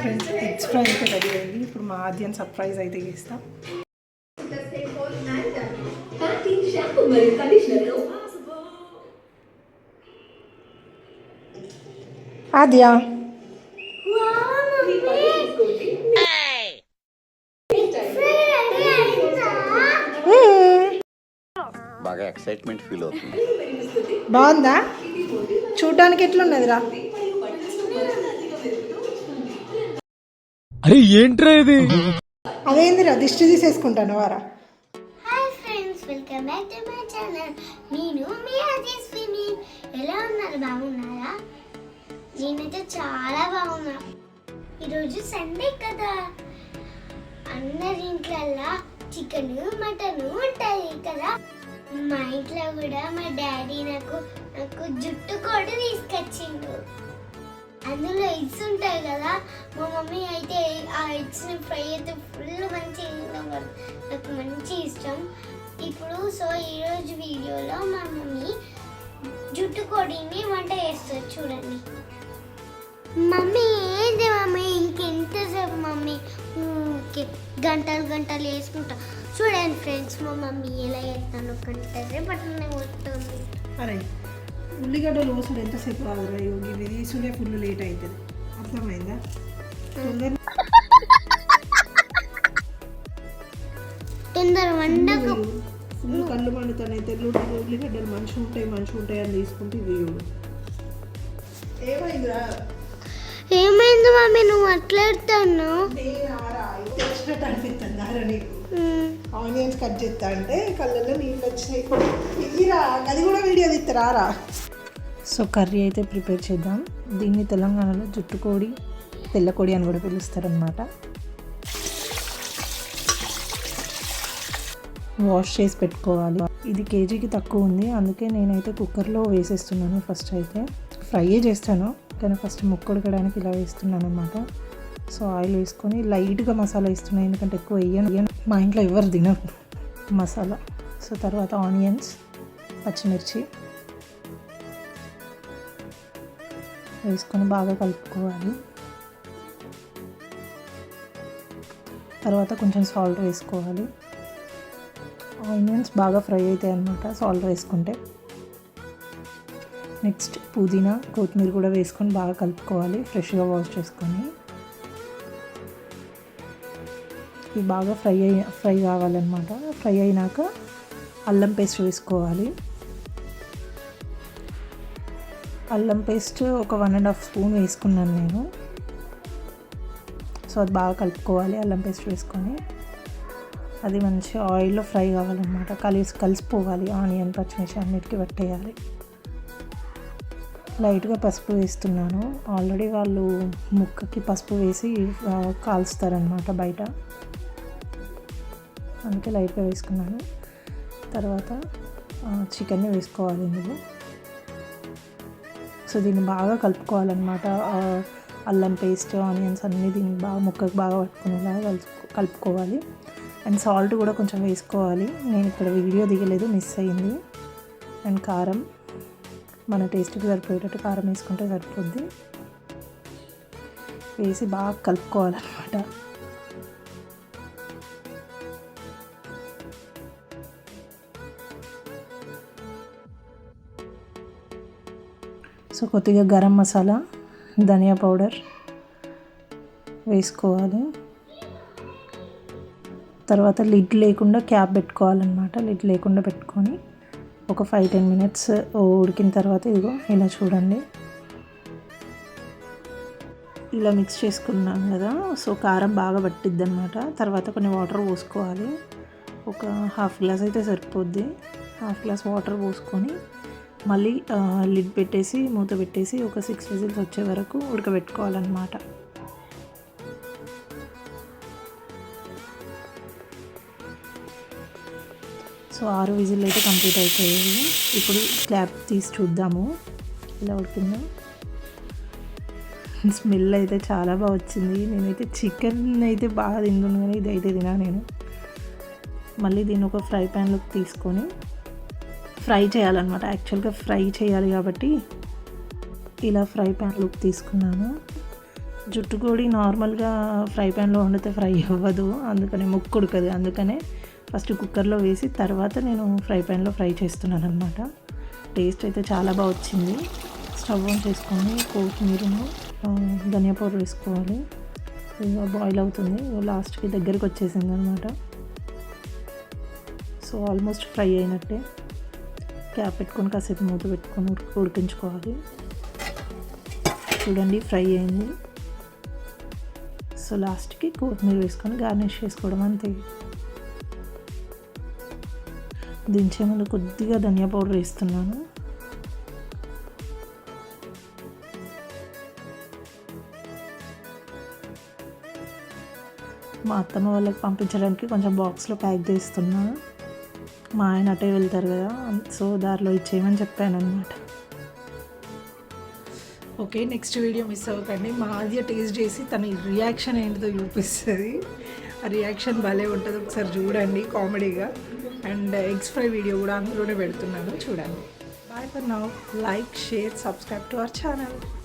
Friends eggs fry అయితే ready అయింది ఇప్పుడు మా ఆద్యన్ సర్ప్రైజ్ అయితే చేస్తాం. ఆద్య. బాగా ఎక్సైట్మెంట్ ఫీల్ అవుతుంది. బాగుందా? చూడడానికి ఎట్లున్నదిరా? అరే ఏంట్రా ఇది? అదేందిరా దిష్టి తీసేసుకుంటాను వారా. Hi friends welcome back to my channel నేను మీ అజీజ్ ఫిని ఎలా ఉన్నారు? బాగున్నారా? నేనైతే చాలా బాగున్నా. ఈరోజు సండే కదా. అందరి ఇంట్లల్లో చికెన్ మటన్ ఉంటాయి కదా. మా ఇంట్లో కూడా మా డాడీ నాకు నాకు జుట్టు కూడా తీసుకొచ్చిండు. అందులో ఎగ్స్ ఉంటాయి కదా మా మమ్మీ అయితే ఆ ఎగ్స్ని ఫ్రై అయితే ఫుల్ మంచి నాకు మంచి ఇష్టం. ఇప్పుడు సో ఈరోజు వీడియోలో మా మమ్మీ జుట్టు కోడిని వంట చేస్తుంది చూడండి. మమ్మీ ఏంటి మమ్మీ? ఇంకెంతసేపు మమ్మీ ఓకే గంటలు గంటలు వేసుకుంటా. చూడండి ఫ్రెండ్స్ మా మమ్మీ ఎలా చేస్తాను గంటలే పట్టణ వస్తుంది అరే ఉల్లిగడ్డలు ఓసుడు ఎంతసేపు రాదురా యోగి ఇది తీసుడే ఫుల్ లేట్ అవుతుంది అర్థమైందా? తొందర తొందర వండకు. ఫుల్ కళ్ళు మండుతాయి తెల్లుడు ఉల్లిగడ్డలు మంచిగా ఉంటాయి మంచిగా ఉంటాయి అని తీసుకుంటే ఇది చూడు. ఏమైందిరా? ఏమైంది మమ్మీ? నువ్వు నీకు? ఆనియన్స్ కట్ చేస్తా అంటే కళ్ళల్లో నీళ్ళు వచ్చినాయి. ఇదిరా అది కూడా వీడియో తీస్తారా సో కర్రీ అయితే ప్రిపేర్ చేద్దాం. దీన్ని తెలంగాణలో జుట్టుకోడి తెల్లకోడి అని కూడా పిలుస్తారనమాట వాష్ చేసి పెట్టుకోవాలి. ఇది కేజీకి తక్కువ ఉంది. అందుకే నేనైతే కుక్కర్లో వేసేస్తున్నాను ఫస్ట్ అయితే. ఫ్రై చేస్తాను కానీ ఫస్ట్ ముక్క ఉడకడానికి ఇలా వేస్తున్నాను అనమాట సో ఆయిల్ వేసుకొని లైట్గా మసాలా వేస్తున్నాను ఎందుకంటే ఎక్కువ వేయను వేయను. మా ఇంట్లో ఎవరు తినరు మసాలా. సో తర్వాత ఆనియన్స్ పచ్చిమిర్చి వేసుకొని బాగా కలుపుకోవాలి. తర్వాత కొంచెం సాల్ట్ వేసుకోవాలి. ఆనియన్స్ బాగా ఫ్రై అవుతాయి అన్నమాట సాల్ట్ వేసుకుంటే. నెక్స్ట్ పుదీనా కొత్తిమీర కూడా వేసుకొని బాగా కలుపుకోవాలి ఫ్రెష్గా వాష్ చేసుకొని. ఇవి బాగా ఫ్రై అయ్యి ఫ్రై కావాలన్నమాట. ఫ్రై అయినాక అల్లం పేస్ట్ వేసుకోవాలి. అల్లం పేస్ట్ ఒక వన్ అండ్ హాఫ్ స్పూన్ వేసుకున్నాను నేను. సో అది బాగా కలుపుకోవాలి అల్లం పేస్ట్ వేసుకొని. అది మంచి ఆయిల్లో ఫ్రై కావాలన్నమాట. కలిసి కలిసిపోవాలి. ఆనియన్ పచ్చిమిర్చి అన్నిటికీ పట్టేయాలి లైట్గా పసుపు వేస్తున్నాను. ఆల్రెడీ వాళ్ళు ముక్కకి పసుపు వేసి ఆ, కాల్స్తారనమాట బయట. అందుకే లైట్గా వేసుకున్నాను. తర్వాత చికెన్ని వేసుకోవాలి ఇందులో. సో దీన్ని బాగా కలుపుకోవాలన్నమాట. అల్లం పేస్ట్ ఆనియన్స్ అన్నీ దీన్ని బాగా ముక్కకు బాగా పట్టుకునేలాగా కలుపు కలుపుకోవాలి. అండ్ సాల్ట్ కూడా కొంచెం వేసుకోవాలి. నేను ఇక్కడ వీడియో దిగలేదు మిస్ అయింది. అండ్ కారం మన టేస్ట్కి సరిపోయేటట్టు కారం వేసుకుంటే సరిపోద్ది. వేసి బాగా కలుపుకోవాలన్నమాట. సో కొద్దిగా గరం మసాలా ధనియా పౌడర్ వేసుకోవాలి. తర్వాత లిడ్ లేకుండా క్యాప్ పెట్టుకోవాలన్నమాట. లిడ్ లేకుండా పెట్టుకొని ఒక ఫైవ్ టెన్ మినిట్స్ ఉడికిన తర్వాత ఇదిగో ఇలా చూడండి. ఇలా మిక్స్ చేసుకున్నాం కదా సో కారం బాగా పట్టిద్ది అనమాట తర్వాత కొన్ని వాటర్ పోసుకోవాలి. ఒక హాఫ్ గ్లాస్ అయితే సరిపోద్ది. హాఫ్ గ్లాస్ వాటర్ పోసుకొని మళ్ళీ లిడ్ పెట్టేసి మూత పెట్టేసి ఒక సిక్స్ విజిల్స్ వచ్చే వరకు ఉడకబెట్టుకోవాలన్నమాట. సో ఆరు విజిల్ అయితే కంప్లీట్ అయిపోయాయి. ఇప్పుడు స్లాబ్ తీసి చూద్దాము. ఇలా ఉడికిందో? స్మెల్ అయితే చాలా బాగా వచ్చింది. నేనైతే చికెన్ అయితే బాగా తింటున్నాను. కానీ ఇది అయితే తినా నేను. మళ్ళీ దీన్ని ఒక ఫ్రై ప్యాన్లోకి తీసుకొని ఫ్రై చేయాలన్నమాట. యాక్చువల్గా ఫ్రై చేయాలి కాబట్టి ఇలా ఫ్రై ప్యాన్లోకి తీసుకున్నాను. జుట్టు జుట్టుకోడి నార్మల్గా ఫ్రై ప్యాన్లో వండితే ఫ్రై అవ్వదు. అందుకనే ముక్కు ఉడకదు. అందుకనే ఫస్ట్ కుక్కర్లో వేసి తర్వాత నేను ఫ్రై ప్యాన్లో ఫ్రై చేస్తున్నాను అనమాట టేస్ట్ అయితే చాలా బాగా వచ్చింది. స్టవ్ ఆన్ చేసుకొని కొత్తిమీరను ధనియా పౌడర్ వేసుకోవాలి. ఇంకా బాయిల్ అవుతుంది. లాస్ట్కి దగ్గరికి వచ్చేసింది అనమాట సో ఆల్మోస్ట్ ఫ్రై అయినట్టే. క్యాప్ పెట్టుకొని కాసేపు మూత పెట్టుకొని ఉడికించుకోవాలి. చూడండి ఫ్రై అయింది. సో లాస్ట్కి కొత్తిమీర వేసుకొని గార్నిష్ చేసుకోవడం అంతే. దించే ముందు కొద్దిగా ధనియా పౌడర్ వేస్తున్నాను. మా అత్తమ్మ వాళ్ళకి పంపించడానికి కొంచెం బాక్స్లో ప్యాక్ చేస్తున్నాను మా ఆయన అటే వెళ్తారు కదా సో దారిలో ఇచ్చేయమని చెప్పాను అనమాట ఓకే నెక్స్ట్ వీడియో మిస్ అవ్వకండి. మా ఆద్య టేస్ట్ చేసి తన రియాక్షన్ ఏంటిదో చూపిస్తుంది. ఆ రియాక్షన్ భలే ఉంటుంది ఒకసారి చూడండి కామెడీగా. అండ్ ఎగ్స్ ఫ్రై వీడియో కూడా అందులోనే పెడుతున్నాను చూడండి. Bye for now like share subscribe to our channel